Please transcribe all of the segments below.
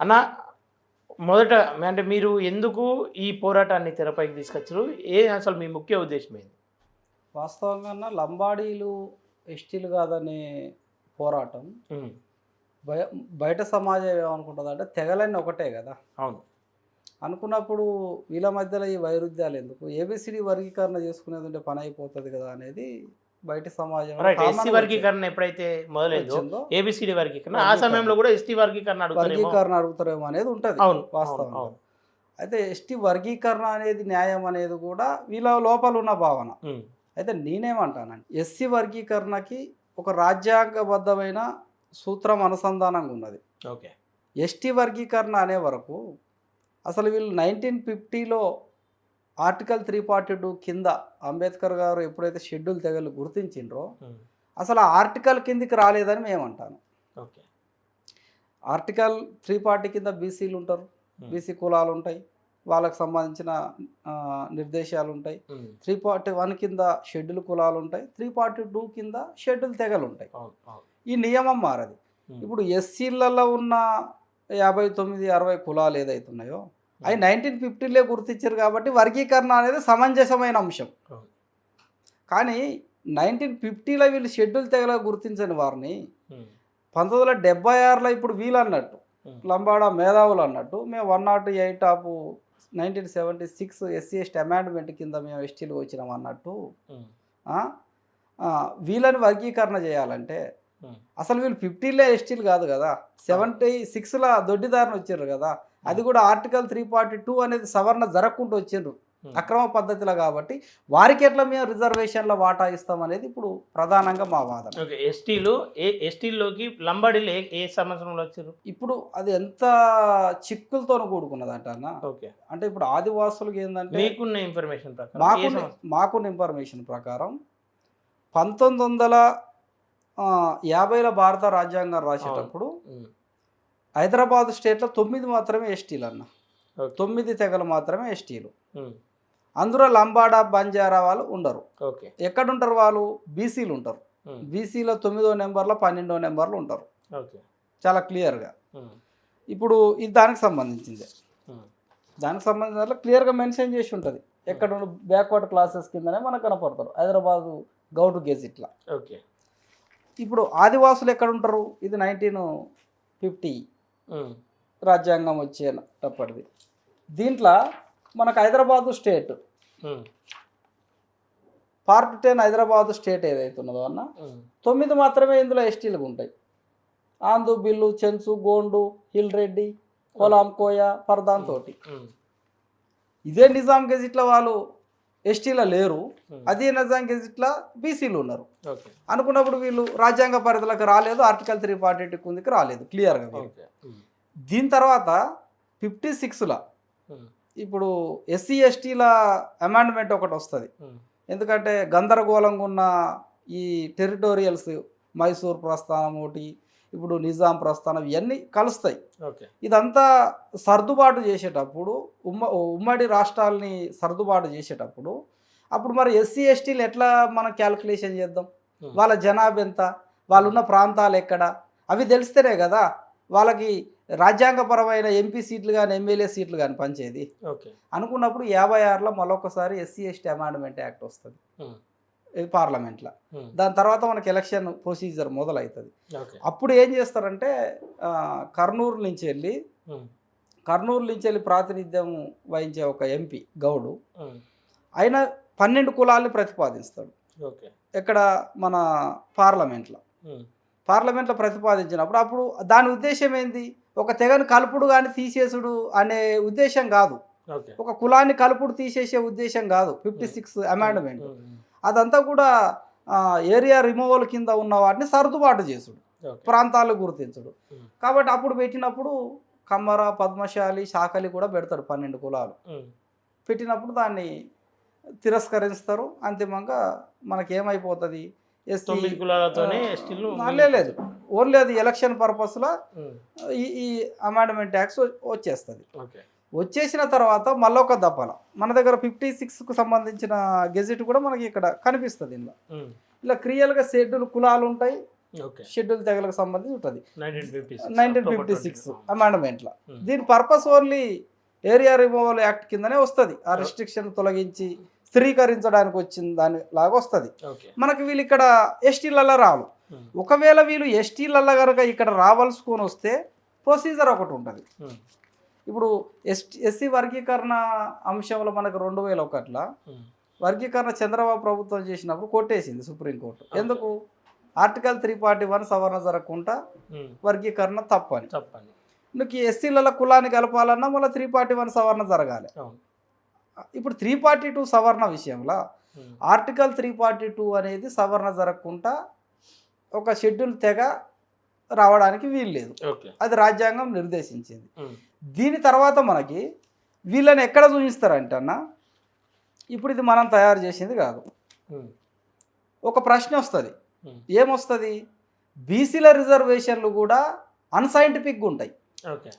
అన్న మొదట అంటే మీరు ఎందుకు ఈ పోరాటాన్ని తెరపైకి తీసుకొచ్చారు? ఏ అసలు మీ ముఖ్య ఉద్దేశం ఏంది? వాస్తవంగా లంబాడీలు ఎస్టీలు కాదనే పోరాటం. బయట సమాజం ఏమనుకుంటుంది అంటే తెగలన్నీ ఒకటే కదా. అవును. అనుకున్నప్పుడు వీళ్ళ మధ్యలో ఈ వైరుధ్యాలు ఎందుకు? ఏబిసిడి వర్గీకరణ చేసుకునేది ఉంటే పని అయిపోతుంది కదా అనేది బయట సమాజం రైట్ ఎస్సీ వర్గీకరణ ఎప్పుడైతే మొదలైందో ఏబిసిడి వర్గీకరణ ఆ. సమయంలో కూడా ఎస్టీ వర్గీకరణ వర్గీకరణ అడుగుతారేమో అనేది ఉంటుంది అవును అవును అయితే ఎస్టీ వర్గీకరణ అనేది న్యాయం అనేది కూడా వీళ్ళ లోపల ఉన్న భావన. అయితే నేనేమంటానండి ఎస్సీ వర్గీకరణకి ఒక రాజ్యాంగబద్ధమైన సూత్రం అనుసంధానంగా ఉన్నది. ఓకే. ఎస్టీ వర్గీకరణ అనే వరకు అసలు వీళ్ళు నైన్టీన్ ఫిఫ్టీలో ఆర్టికల్ త్రీ ఫార్టీ టూ కింద అంబేద్కర్ గారు ఎప్పుడైతే షెడ్యూల్ తెగలు గుర్తించిండ్రో ఉమ్, అసలు ఆ ఆర్టికల్ కిందికి రాలేదని మేమంటాను ఓకే. ఆర్టికల్ త్రీ ఫార్టీ కింద బీసీలు ఉంటారు. ఉమ్, బీసీ కులాలు ఉంటాయి. వాళ్ళకు సంబంధించిన నిర్దేశాలు ఉంటాయి. ఉమ్, త్రీ ఫార్టీ వన్ కింద షెడ్యూల్ కులాలు ఉంటాయి. త్రీ ఫార్టీ టూ కింద షెడ్యూల్ తెగలు ఉంటాయి. ఈ నియమం మారది. ఇప్పుడు ఎస్సీలలో ఉన్న యాభై తొమ్మిది అరవై కులాలు ఏదైతే ఉన్నాయో అవి నైన్టీన్ ఫిఫ్టీలే గుర్తించారు కాబట్టి వర్గీకరణ అనేది సమంజసమైన అంశం. కానీ నైన్టీన్ ఫిఫ్టీలో వీళ్ళు షెడ్యూల్ తెగల గుర్తించని వారిని పంతొమ్మిది వందల డెబ్బై ఆరులో ఇప్పుడు వీళ్ళు అన్నట్టు లంబాడ మేధావులు అన్నట్టు మేము one not eight of nineteen seventy six SC ST amendment కింద మేము ఎస్టీలు వచ్చినాం అన్నట్టు వీళ్ళని వర్గీకరణ చేయాలంటే అసలు వీళ్ళు ఫిఫ్టీన్లే ఎస్టీలు కాదు కదా. సెవెంటీ సిక్స్లో దొడ్డిదారిని వచ్చారు కదా. అది కూడా ఆర్టికల్ త్రీ ఫార్టీ టూ అనేది సవరణ జరగకుండా వచ్చిండ్రు. అక్రమ పద్ధతిలో కాబట్టి. వారికి ఎట్లా మేము రిజర్వేషన్లో వాటా ఇస్తాం అనేది ఇప్పుడు ప్రధానంగా మా వాదన. ఓకే ఎస్టీలు ఏ ఎస్టీల్లోకి లంబాడీలు ఏ ఏ సంవత్సరంలో వచ్చారు ఇప్పుడు అది ఎంత చిక్కులతో కూడుకున్నదంట అన్న ఓకే. అంటే ఇప్పుడు ఆదివాసులకు ఏంటంటే మీకున్న ఇన్ఫర్మేషన్ ప్రకారం ఏ మాకు సంవత్సరం? మాకున్న ఇన్ఫర్మేషన్ ప్రకారం పంతొమ్మిది వందల యాభైల భారత రాజ్యాంగం రాసేటప్పుడు హైదరాబాద్ స్టేట్లో తొమ్మిది మాత్రమే ఎస్టీలు అన్న. తొమ్మిది తెగలు మాత్రమే ఎస్టీలు. అందులో లంబాడా బంజారా వాళ్ళు ఉండరు. ఓకే. ఎక్కడుంటారు వాళ్ళు? బీసీలు ఉంటారు. బీసీలో తొమ్మిదో నెంబర్లో పన్నెండో నెంబర్లు ఉంటారు. చాలా క్లియర్గా. ఇప్పుడు ఇది దానికి సంబంధించింది. దానికి సంబంధించిన క్లియర్గా మెన్షన్ చేసి ఉంటుంది. ఎక్కడ బ్యాక్వర్డ్ క్లాసెస్ కిందనే మనకు కనపడతారు. హైదరాబాదు గౌటు గెజిట్లా. ఓకే. ఇప్పుడు ఆదివాసులు ఎక్కడ ఉంటారు? ఇది నైన్టీన్ ఫిఫ్టీ రాజ్యాంగం వచ్చేటప్పటిది. దీంట్లో మనకు Hyderabad state. Part ten Hyderabad state ఏదైతే ఉన్నదో అన్న తొమ్మిది మాత్రమే ఇందులో ఎస్టీలకు ఉంటాయి. ఆందు బిల్లు చెంచు గోండు హిల్ రెడ్డి కోలాం కోయ పర్దాన్ తోటి. ఇదే నిజాం గెజిట్లో వాళ్ళు ఎస్టీలో లేరు అదే నిజాం గెజిట్లో బీసీలు ఉన్నారు. అనుకున్నప్పుడు వీళ్ళు రాజ్యాంగ పరిధిలోకి రాలేదు ఆర్టికల్ త్రీ ఫార్టీ టూ కిందకి రాలేదు క్లియర్గా దీని తర్వాత ఫిఫ్టీ సిక్స్లో ఇప్పుడు ఎస్సీ ఎస్టీల అమెండ్మెంట్ ఒకటి వస్తుంది. ఎందుకంటే గందరగోళంగా ఉన్న ఈ టెరిటోరియల్స్ మైసూర్ ప్రస్థానం ఒకటి ఇప్పుడు నిజాం ప్రస్థానం ఇవన్నీ కలుస్తాయి. ఇదంతా సర్దుబాటు చేసేటప్పుడు ఉమ్మ ఉమ్మడి రాష్ట్రాలని సర్దుబాటు చేసేటప్పుడు అప్పుడు మరి ఎస్సీ ఎస్టీలు ఎట్లా మనం క్యాలిక్యులేషన్ చేద్దాం? వాళ్ళ జనాభా ఎంత? వాళ్ళు ఉన్న ప్రాంతాలు ఎక్కడ? అవి తెలిస్తేనే కదా వాళ్ళకి రాజ్యాంగపరమైన ఎంపీ సీట్లు కానీ ఎమ్మెల్యే సీట్లు కానీ పంచేది ఓకే. అనుకున్నప్పుడు యాభై ఆరులో మరొకసారి ఎస్సీ ఎస్టీ అమెండ్మెంట్ యాక్ట్ వస్తుంది. పార్లమెంట్లో. దాని తర్వాత మనకి ఎలక్షన్ ప్రొసీజర్ మొదలవుతుంది అప్పుడు ఏం చేస్తారంటే కర్నూలు నుంచి వెళ్ళి కర్నూలు నుంచి వెళ్ళి ప్రాతినిధ్యం వహించే ఒక ఎంపీ గౌడు ఆయన పన్నెండు కులాల్ని ప్రతిపాదిస్తాడు. ఇక్కడ మన పార్లమెంట్లో. పార్లమెంట్లో ప్రతిపాదించినప్పుడు అప్పుడు దాని ఉద్దేశం ఏంది? ఒక తెగను కలుపుడు కానీ తీసేసుడు అనే ఉద్దేశం కాదు. ఒక కులాన్ని కలుపుడు తీసేసే ఉద్దేశం కాదు. Fifty six amendment. అదంతా కూడా ఏరియా రిమూవల్ కింద ఉన్న వాటిని సర్దుబాటు చేసుడు. ప్రాంతాలు గుర్తించుడు. కాబట్టి అప్పుడు పెట్టినప్పుడు కమ్మర పద్మశాలి శాఖలి కూడా పెడతాడు పన్నెండు కులాలు. పెట్టినప్పుడు దాన్ని తిరస్కరిస్తారు. అంతిమంగా మనకేమైపోతుంది? లేదు ఓన్లీ అది ఎలక్షన్ పర్పస్లో ఈ ఈ అమెండ్మెంట్ ట్యాక్స్ వచ్చేస్తుంది. ఓకే. వచ్చేసిన తర్వాత మళ్ళొక దప్పల మన దగ్గర ఫిఫ్టీ సిక్స్కు సంబంధించిన గెజెట్ కూడా మనకి ఇక్కడ కనిపిస్తుంది ఇందులో. ఇలా క్రియల్గా షెడ్యూల్ కులాలు ఉంటాయి షెడ్యూల్ తెగలకు సంబంధించి ఉంటుంది. Nineteen fifty six. అమెండ్మెంట్లో. దీని purpose only area removal act కిందనే వస్తుంది. ఆ రిస్ట్రిక్షన్ తొలగించి స్థిరీకరించడానికి వచ్చిన దాని లాగా వస్తుంది. మనకి వీళ్ళు ఇక్కడ ఎస్టీలలో రావు ఒకవేళ వీళ్ళు ఎస్టీలలో కనుక ఇక్కడ రావాల్సుకొని వస్తే ప్రొసీజర్ ఒకటి ఉంటుంది. ఇప్పుడు ఎస్టీ ఎస్సీ వర్గీకరణ అంశంలో మనకు రెండు వేల ఒకటిలో వర్గీకరణ చంద్రబాబు ప్రభుత్వం చేసినప్పుడు కొట్టేసింది సుప్రీంకోర్టు. ఎందుకు? ఆర్టికల్ త్రీ ఫార్టీ వన్ సవరణ జరగకుండా వర్గీకరణ తప్పని. చెప్పండి నీకు ఎస్సీల కులాన్ని కలపాలన్నా మళ్ళీ త్రీ ఫార్టీ వన్ సవరణ జరగాలి. ఇప్పుడు త్రీ ఫార్టీ టూ సవరణ విషయంలో ఆర్టికల్ త్రీ ఫార్టీ టూ అనేది సవరణ జరగకుండా ఒక షెడ్యూల్ తెగ రావడానికి వీలు లేదు. అది రాజ్యాంగం నిర్దేశించింది. దీని తర్వాత మనకి వీళ్ళని ఎక్కడ చూపిస్తారంటే అన్న ఇప్పుడు ఇది మనం తయారు చేసింది కాదు. ఒక ప్రశ్న వస్తుంది. ఏమొస్తుంది? బీసీల రిజర్వేషన్లు కూడా అన్సైంటిఫిక్గా ఉంటాయి.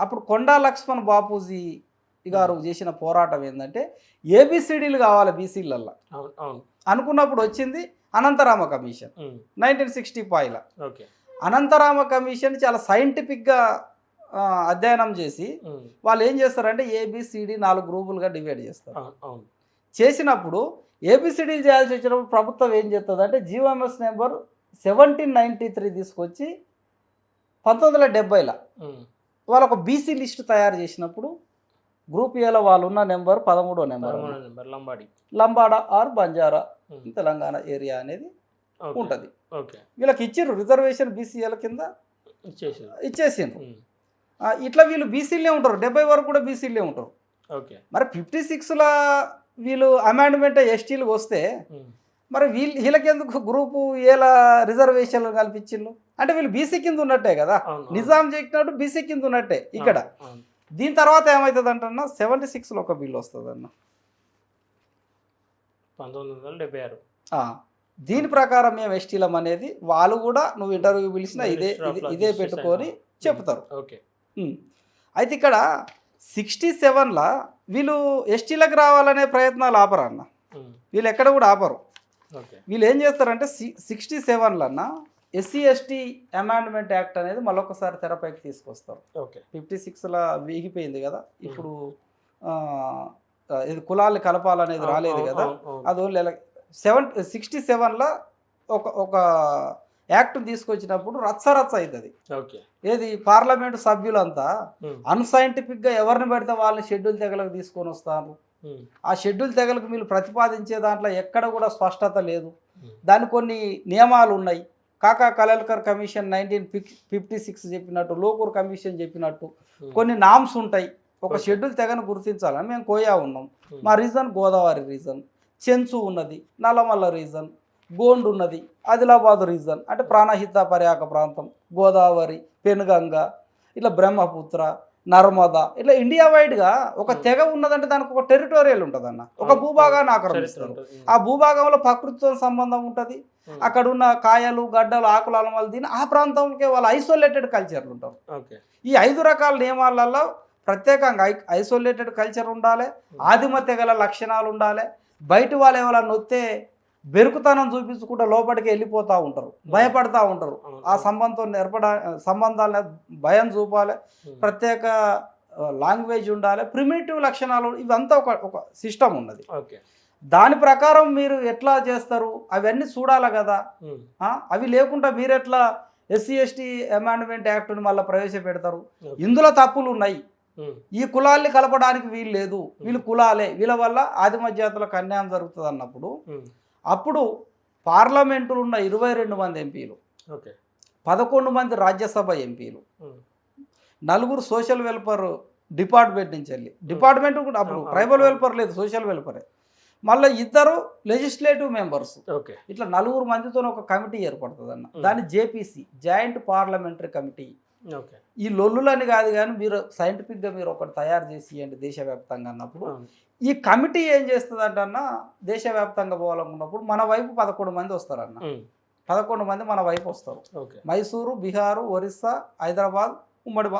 అప్పుడు కొండా లక్ష్మణ్ బాపూజీ గారు చేసిన పోరాటం ఏంటంటే ఏబిసిడీలు కావాలి బీసీలల్లో. అనుకున్నప్పుడు వచ్చింది అనంతరామ కమిషన్. నైన్టీన్ సిక్స్టీ ఫైవ్లో. అనంతరామ కమిషన్ చాలా సైంటిఫిక్గా అధ్యయనం చేసి వాళ్ళు ఏం చేస్తారంటే ఏబిసిడి నాలుగు గ్రూపులుగా డివైడ్ చేస్తారు. చేసినప్పుడు ఏబిసిడీలు చేయాల్సి వచ్చినప్పుడు ప్రభుత్వం ఏం చేస్తుంది అంటే GO MS number seventeen ninety three తీసుకొచ్చి పంతొమ్మిది వందల డెబ్బైలో వాళ్ళు ఒక బీసీ లిస్ట్ తయారు చేసినప్పుడు గ్రూప్ ఏలో వాళ్ళు ఉన్న నెంబర్ పదమూడో నెంబర్. పదమూడు number Lambadi. Lambada or Banjara Telangana area అనేది ఉంటుంది. వీళ్ళకి ఇచ్చిర్రు రిజర్వేషన్ బీసీఎల కింద ఇచ్చేసారు ఇచ్చేసిండ్రు ఇట్లా వీళ్ళు బీసీలే ఉంటారు డెబ్బై వరకు కూడా బీసీలే ఉంటారు. మరి ఫిఫ్టీ సిక్స్లో వీళ్ళు అమెండ్మెంట్ ఎస్టీలు వస్తే మరి వీళ్ళు వీళ్ళకెందుకు గ్రూపు ఏలా రిజర్వేషన్లు కల్పించిండ్రు అంటే వీళ్ళు బీసీ కింద ఉన్నట్టే కదా? నిజాం చెప్పినట్టు బీసీ కింద ఉన్నట్టే ఇక్కడ. దీని తర్వాత ఏమవుతుంది అంటన్నా సెవెంటీ సిక్స్లో ఒక బిల్ వస్తుంది అన్న పంతొమ్మిది వందల డెబ్బై ఆరు. దీని ప్రకారం మేము ఎస్టీలం అనేది వాళ్ళు కూడా నువ్వు ఇంటర్వ్యూ పిలిచినా ఇదే ఇది- పెట్టుకొని and- చెప్తారు. ఓకే ఉమ్. అయితే ఇక్కడ సిక్స్టీ సెవెన్లో వీళ్ళు ఎస్టీలకు రావాలనే ప్రయత్నాలు ఆపరు అన్న? వీళ్ళు ఎక్కడ కూడా ఆపరు. ఓకే వీళ్ళు ఏం చేస్తారంటే సి సిక్స్టీ సెవెన్లన్న ఎస్సీ ఎస్టీ అమెండ్మెంట్ యాక్ట్ అనేది మళ్ళొకసారి తెరపైకి తీసుకొస్తారు. ఓకే ఫిఫ్టీ సిక్స్లో వీగిపోయింది కదా. ఇప్పుడు ఇది కులాలు కలపాలనేది రాలేదు కదా. అది ఓన్లీ సెవెన్ సిక్స్టీ సెవెన్లో ఒక ఒక యాక్ట్ తీసుకొచ్చినప్పుడు రచ్చ రచ్చ అవుతుంది ఏది? పార్లమెంటు సభ్యులంతా అన్సైంటిఫిక్గా ఎవరిని పడితే వాళ్ళని షెడ్యూల్ తెగలకు తీసుకొని వస్తారు. ఆ షెడ్యూల్ తెగలకు మీరు ప్రతిపాదించే దాంట్లో ఎక్కడ కూడా స్పష్టత లేదు. దాని కొన్ని నియమాలు ఉన్నాయి. Kaka Kalelkar commission nineteen fifty six చెప్పినట్టు లోకూర్ కమిషన్ చెప్పినట్టు కొన్ని నామ్స్ ఉంటాయి. ఒక. షెడ్యూల్ తెగను గుర్తించాలని మేము కోయా ఉన్నాం. మా రీజన్ గోదావరి రీజన్. చెంచు ఉన్నది నల్లమల్ల రీజన్ గోండ్ ఉన్నది ఆదిలాబాద్ రీజన్ అంటే ప్రాణహిత పర్యాక ప్రాంతం గోదావరి పెనుగంగ ఇట్లా బ్రహ్మపుత్ర నర్మదా ఇట్లా ఇండియా వైడ్గా ఒక Hmm. తెగ ఉన్నదంటే దానికి ఒక టెరిటోరియల్ ఉంటుందన్న. ఒక అవును, భూభాగాన్ని ఆక్రమిస్తారు. ఉంటుంది. ఆ భూభాగంలో ప్రకృతితో సంబంధం ఉంటుంది. ఉమ్. అక్కడ ఉన్న కాయలు గడ్డలు ఆకులు అలమలు దీని ఆ ప్రాంతంకే వాళ్ళు ఐసోలేటెడ్ కల్చర్లు ఉంటారు ఓకే. ఈ ఐదు రకాల నియమాలలో ప్రత్యేకంగా ఐసోలేటెడ్ కల్చర్ ఉండాలి. ఆదిమ తెగల లక్షణాలు ఉండాలి. బయట వాళ్ళు ఎవరైనా వస్తే బెరుకుతనం చూపించుకుంటూ లోపలికి వెళ్ళిపోతూ ఉంటారు భయపడతా ఉంటారు ఆ సంబంధం ఏర్పడ సంబంధాల భయం చూపాలి ఉమ్. ప్రత్యేక లాంగ్వేజ్ ఉండాలి ప్రిమిటివ్ లక్షణాలు ఇవంతా ఒక ఒక సిస్టమ్ ఉన్నది ఓకే దాని ప్రకారం మీరు ఎట్లా చేస్తారు అవన్నీ చూడాలి కదా. ఆ? అవి లేకుండా మీరు ఎట్లా ఎస్సీ ఎస్టీ అమెండ్మెంట్ యాక్ట్ని మళ్ళీ ప్రవేశపెడతారు. ఇందులో తప్పులు ఉన్నాయి. ఈ కులాల్ని కలపడానికి వీలు లేదు. వీళ్ళు కులాలే. వీళ్ళ వల్ల ఆదిమ జాతులకు అన్యాయం జరుగుతుంది అన్నప్పుడు. అప్పుడు పార్లమెంటులో ఉన్న ఇరవై రెండు మంది ఎంపీలు ఓకే. పదకొండు మంది రాజ్యసభ ఎంపీలు. నలుగురు సోషల్ వెల్ఫేర్ డిపార్ట్మెంట్ నుంచి వెళ్ళి. డిపార్ట్మెంట్ కూడా అప్పుడు ట్రైబల్. వెల్ఫేర్ లేదు సోషల్ వెల్ఫేరే. మళ్ళీ ఇద్దరు లెజిస్లేటివ్ మెంబర్స్. ఓకే. ఇట్లా నలుగురు మందితో ఒక కమిటీ ఏర్పడుతుంది అన్న. దాన్ని JPC joint parliamentary committee. Okay. ఈ లొల్లులని కాదు కానీ మీరు సైంటిఫిక్గా మీరు ఒకటి తయారు చేసి ఇవ్వండి దేశవ్యాప్తంగా అన్నప్పుడు. ఈ కమిటీ ఏం చేస్తుంది అంటన్నా దేశవ్యాప్తంగా పోవాలనుకున్నప్పుడు మన వైపు పదకొండు మంది వస్తారన్న. పదకొండు మంది మన వైపు వస్తారు ఓకే మైసూరు బీహారు ఒరిస్సా హైదరాబాద్ ఉమ్మడి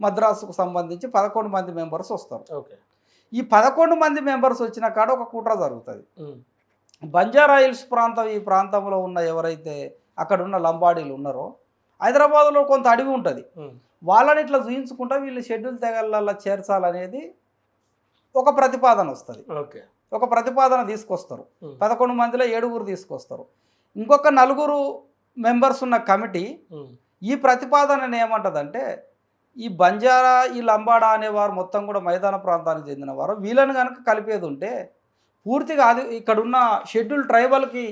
మద్రాసుకు సంబంధించి పదకొండు మంది మెంబర్స్ వస్తారు ఓకే ఈ పదకొండు మంది మెంబర్స్ వచ్చిన కాడ ఒక కుట్ర జరుగుతుంది. బంజారా హిల్స్ ప్రాంతం ఈ ప్రాంతంలో ఉన్న ఎవరైతే అక్కడ ఉన్న లంబాడీలు ఉన్నారో హైదరాబాద్లో కొంత అడవి ఉంటుంది. వాళ్ళని ఇట్లా చూయించుకుంటా వీళ్ళు షెడ్యూల్ తెగలలో చేర్చాలనేది ఒక ప్రతిపాదన వస్తుంది. ఓకే. ఒక ప్రతిపాదన తీసుకొస్తారు. పదకొండు మందిలో ఏడుగురు తీసుకొస్తారు. ఇంకొక నలుగురు మెంబర్స్ ఉన్న కమిటీ ఈ ప్రతిపాదనను ఏమంటదంటే ఈ బంజారా ఈ లంబాడా అనేవారు మొత్తం కూడా మైదాన ప్రాంతానికి చెందినవారు వీళ్ళని కనుక కలిపేది ఉంటే పూర్తిగా అది ఇక్కడ ఉన్న షెడ్యూల్ ట్రైబల్కి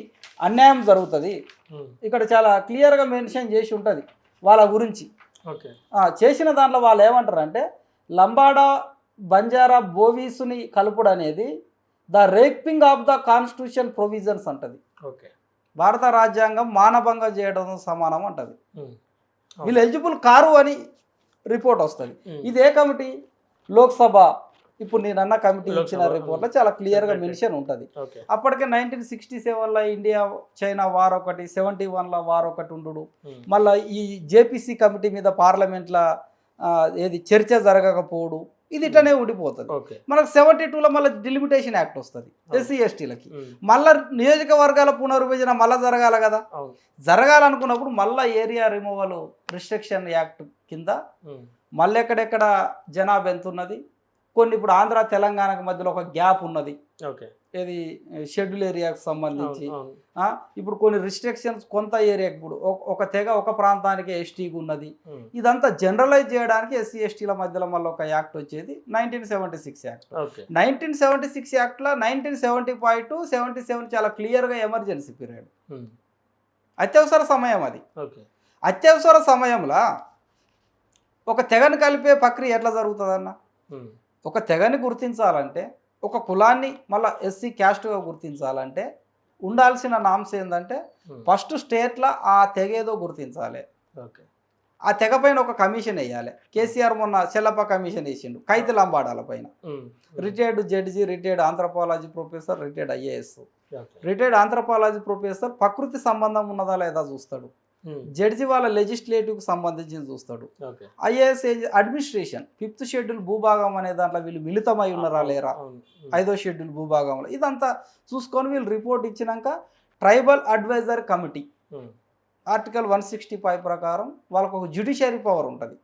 అన్యాయం జరుగుతుంది. ఇక్కడ చాలా క్లియర్గా మెన్షన్ చేసి ఉంటుంది వాళ్ళ గురించి. చేసిన దాంట్లో వాళ్ళు ఏమంటారంటే లంబాడా బంజారా బోవీసుని కలుపుడు అనేది the raping of the constitution provisions అంటది. ఓకే. భారత రాజ్యాంగం మానభంగం చేయడం సమానం అంటది. వీళ్ళు ఎలిజిబుల్ కారు అని రిపోర్ట్ వస్తుంది. ఇది ఏ కమిటీ? లోక్సభ. ఇప్పుడు నేను అన్న కమిటీ ఇచ్చిన రిపోర్ట్లో చాలా క్లియర్గా. మెన్షన్ ఉంటుంది. అప్పటికే నైన్టీన్ సిక్స్టీ సెవెన్లో ఇండియా చైనా వార్ ఒకటి సెవెంటీ వన్లో వార్ ఒకటి ఉండు ఉమ్, మళ్ళీ ఈ జేపీసీ కమిటీ మీద పార్లమెంట్లో ఏది చర్చ జరగకపోవడు ఇది ఇట్లనే ఉండిపోతుంది. మనకు సెవెంటీ టూలో మళ్ళీ డిలిమిటేషన్ యాక్ట్ వస్తుంది. ఎస్సీ ఎస్టీలకి ఉమ్, మళ్ళా నియోజకవర్గాల పునర్విభజన మళ్ళా జరగాల కదా? జరగాలనుకున్నప్పుడు మళ్ళా ఏరియా రిమూవల్ రిస్ట్రిక్షన్ యాక్ట్ కింద మళ్ళీ ఎక్కడెక్కడ జనాభా ఎంత ఉన్నది కొన్ని ఇప్పుడు ఆంధ్ర తెలంగాణకు మధ్యలో ఒక గ్యాప్ ఉన్నది. ఓకే. ఏది? షెడ్యూల్ ఏరియాకు సంబంధించి. ఇప్పుడు కొన్ని రిస్ట్రిక్షన్స్ కొంత ఏరియాకి ఇప్పుడు ఒక- తెగ ఒక ప్రాంతానికి ఎస్టీకి ఉన్నది. ఇదంతా జనరలైజ్ చేయడానికి ఎస్సీ ఎస్టీల మధ్యలో మళ్ళీ ఒక యాక్ట్ వచ్చేది nineteen seventy six act. Nineteen seventy six యాక్ట్లో nineteen seventy five to seventy seven చాలా క్లియర్గా ఎమర్జెన్సీ పీరియడ్. అత్యవసర సమయం అది. అత్యవసర సమయంలో ఒక తెగని కలిపే ప్రక్రియ ఎట్లా జరుగుతుందన్న? ఒక తెగని గుర్తించాలంటే ఒక కులాన్ని మళ్ళీ ఎస్సీ క్యాస్ట్గా గుర్తించాలంటే ఉండాల్సిన నామ్స్ ఏంటంటే ఫస్ట్ స్టేట్లో ఆ తెగ ఏదో గుర్తించాలి. ఓకే. ఆ తెగ పైన ఒక కమిషన్ వేయాలి. కేసీఆర్ మొన్న చెల్లప్ప కమిషన్ వేసిండు కైతు లంబాడాల పైన. Retired judge retired anthropology professor retired IAS. Retired anthropology professor ప్రకృతి సంబంధం ఉన్నదా లేదా చూస్తాడు. జడ్జి వాళ్ళ లెజిస్లేటివ్కి సంబంధించి చూస్తాడు. ఐఏఎస్ అడ్మినిస్ట్రేషన్ ఫిఫ్త్ షెడ్యూల్ భూభాగం అనే దాంట్లో వీళ్ళు మిళితమై ఉన్నారా లేరా? ఉమ్, ఐదో షెడ్యూల్ భూభాగంలో. ఇదంతా చూసుకొని వీళ్ళు రిపోర్ట్ ఇచ్చినాక ట్రైబల్ అడ్వైజర్ కమిటీ ఉమ్, ఆర్టికల్ వన్ సిక్స్టీ ఫైవ్ ప్రకారం వాళ్ళకు ఒక జ్యుడిషియరీ పవర్ ఉంటుంది.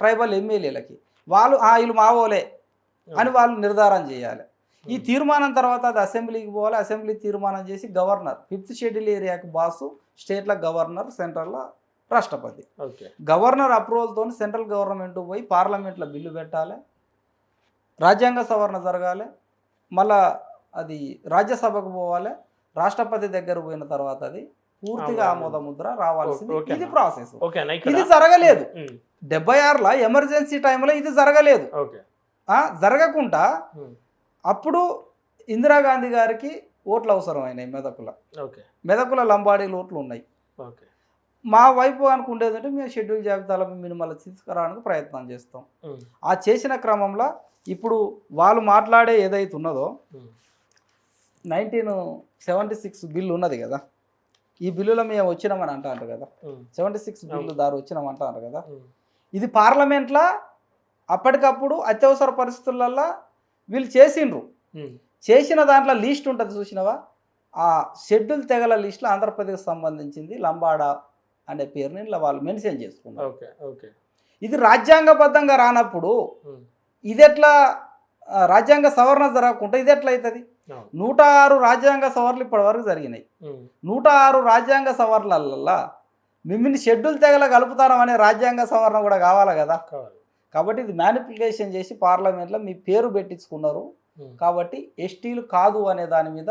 ట్రైబల్ ఎమ్మెల్యేలకి. వాళ్ళు ఆ వీళ్ళు మావోలే అని వాళ్ళు నిర్ధారణ చేయాలి. ఈ తీర్మానం తర్వాత అది అసెంబ్లీకి పోవాలి. అసెంబ్లీ తీర్మానం చేసి గవర్నర్ ఫిఫ్త్ షెడ్యూల్ ఏరియాకి బాసు స్టేట్లో గవర్నర్ సెంట్రల్లో రాష్ట్రపతి. గవర్నర్ అప్రూవల్తో సెంట్రల్ గవర్నమెంట్ పోయి పార్లమెంట్లో బిల్లు పెట్టాలి రాజ్యాంగ సవరణ జరగాలి మళ్ళా అది రాజ్యసభకు పోవాలి రాష్ట్రపతి దగ్గర పోయిన తర్వాత అది పూర్తిగా. ఆమోద ముద్ర రావాల్సింది. ఇది. ప్రాసెస్. ఇది జరగలేదు. డెబ్బై ఆరులో ఎమర్జెన్సీ టైంలో ఇది జరగలేదు. జరగకుండా అప్పుడు ఇందిరాగాంధీ గారికి ఓట్లు అవసరమైనాయి మెదకుల. ఓకే. మెదకుల లంబాడీలు ఓట్లు ఉన్నాయి. మా వైపు అనుకుండేది అంటే మేము షెడ్యూల్ జాబితాలో మినిమల్ తీసుకురావడానికి ప్రయత్నం చేస్తాం. ఆ చేసిన క్రమంలో ఇప్పుడు వాళ్ళు మాట్లాడే ఏదైతే ఉన్నదో నైన్టీన్ సెవెంటీ సిక్స్ బిల్లు ఉన్నది కదా. ఈ బిల్లులో మేము వచ్చినామని అంటారు కదా. సెవెంటీ సిక్స్ బిల్లు దారి వచ్చినాం అంటారు కదా. ఇది పార్లమెంట్లో అప్పటికప్పుడు అత్యవసర పరిస్థితులల్లో వీళ్ళు చేసిండ్రు. చేసిన దాంట్లో లిస్ట్ ఉంటుంది చూసినవా? ఆ షెడ్యూల్ తెగల లిస్టులో ఆంధ్రప్రదేశ్ సంబంధించింది లంబాడా అనే పేరుని ఇలా వాళ్ళు మెన్షన్ చేసుకున్నారు. Okay okay. ఇది రాజ్యాంగబద్ధంగా రానప్పుడు ఉమ్, ఇది ఎట్లా ఆ, రాజ్యాంగ సవరణ జరగకుండా ఇది ఎట్లా అవుతుంది నూట ఆరు రాజ్యాంగ సవరణలు ఇప్పటివరకు జరిగినాయి. ఉమ్, నూట ఆరు రాజ్యాంగ సవరణలల్లో మిమ్మల్ని షెడ్యూల్ తెగల కలుపుతారం అనే రాజ్యాంగ సవరణ కూడా కావాలి కదా? కాబట్టి ఇది మ్యానిపులేషన్ చేసి పార్లమెంట్లో మీ పేరు పెట్టించుకున్నారు. కాబట్టి ఎస్టీలు కాదు అనే దాని మీద